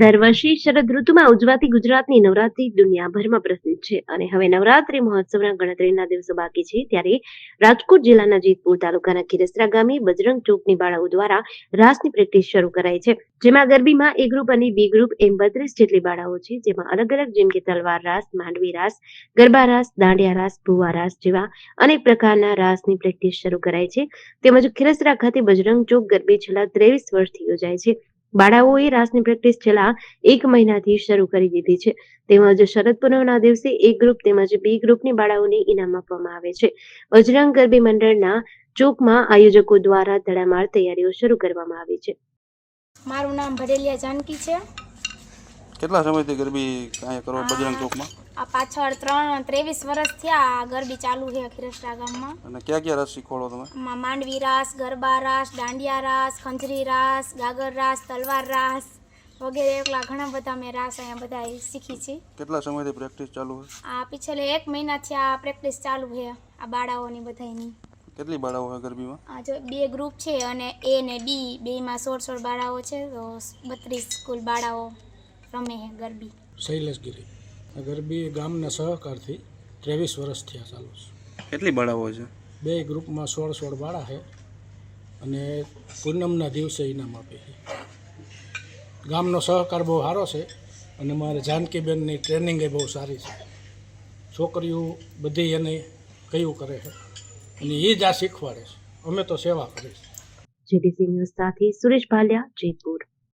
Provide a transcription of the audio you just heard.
દર વર્ષે શરદ ઋતુમાં ઉજવાતી ગુજરાતની નવરાત્રી દુનિયાભરમાં પ્રસિદ્ધ છે અને હવે નવરાત્રી મહોત્સવના ગણતરીના દિવસો બાકી છે ત્યારે રાજકોટ જિલ્લાના જેતપુર તાલુકાના ખીરસરા ગામે બજરંગ ચોકની બાળાઓ દ્વારા રાસની પ્રેક્ટિસ શરૂ કરાઈ છે. જેમાં ગરબીમાં એ ગ્રુપ અને બી ગ્રુપ એમ બત્રીસ જેટલી બાળાઓ છે. જેમાં અલગ અલગ જેમ કે તલવાર રાસ, માંડવી રાસ, ગરબા રાસ, દાંડિયા રાસ, ભુવા રાસ જેવા અનેક પ્રકારના રાસની પ્રેક્ટિસ શરૂ કરાઈ છે. તેમજ ખીરસરા ખાતે બજરંગ ચોક ગરબી છેલ્લા ત્રેવીસ વર્ષથી યોજાય છે. બાળાઓએ રાસની પ્રેક્ટિસ છેલ્લા એક મહિનાથી શરૂ કરી દીધી છે. તેમજ શરદ પૂનમના દિવસે એ ગ્રુપ તેમજ બી ગ્રુપની બાળાઓને ઇનામ આપવામાં આવે છે. બજરંગ ગરબી મંડળના ચોકમાં આયોજકો દ્વારા ધડામાર તૈયારીઓ શરૂ કરવામાં આવી છે. મારું નામ ભરેલિયા જાનકી છે. કેટલા સમયથી ગરબી અહીંયા કરો બજરંગ ચોકમાં? આ પાછળ ત્રણ ત્રેવીસ વર્ષ થયા આ ગરબી ચાલુ છે ખીરસરા ગામમાં. અને ક્યાં ક્યાં રસ શીખવાડો તમે? માંડવી રાસ ગરબા રાસ દાંડિયા રાસ ખંજરી રાસ ગાગર રાસ તલવાર રાસ વગેરે એટલા ઘણા બધા મેં રાસ અહીંયા બધા શીખી છે કેટલા સમયથી પ્રેક્ટિસ ચાલુ છે? આ પિછલે એક મહિનાથી આ પ્રેક્ટિસ ચાલુ છે આ બાળાઓની બધાની કેટલી બાળાઓ હોય ગરબીમાં? આ જો બે ગ્રુપ છે અને એ ને બી બેમાં સોળ સોળ બાળાઓ છે તો બત્રીસ કુલ બાળાઓ રમે છે ગરબી. શૈલેષગીરી ગરબી ગામના સહકારથી ત્રેવીસ વર્ષ થયા ચાલુ છે. કેટલી બાળાઓ છે? બે ગ્રુપમાં સોળ સોળ બાળા છે અને પૂનમના દિવસે ઇનામ આપે છે. ગામનો સહકાર બહુ સારો છે અને મારે જાનકીબેનની ટ્રેનિંગ એ બહુ સારી છે. છોકરીઓ બધી એને કયું કરે છે અને એ જ આ શીખવાડે છે. અમે તો સેવા કરીએ છીએ. જીટીસી ન્યૂઝ સાથે સુરેશ ભાલિયા જેતપુર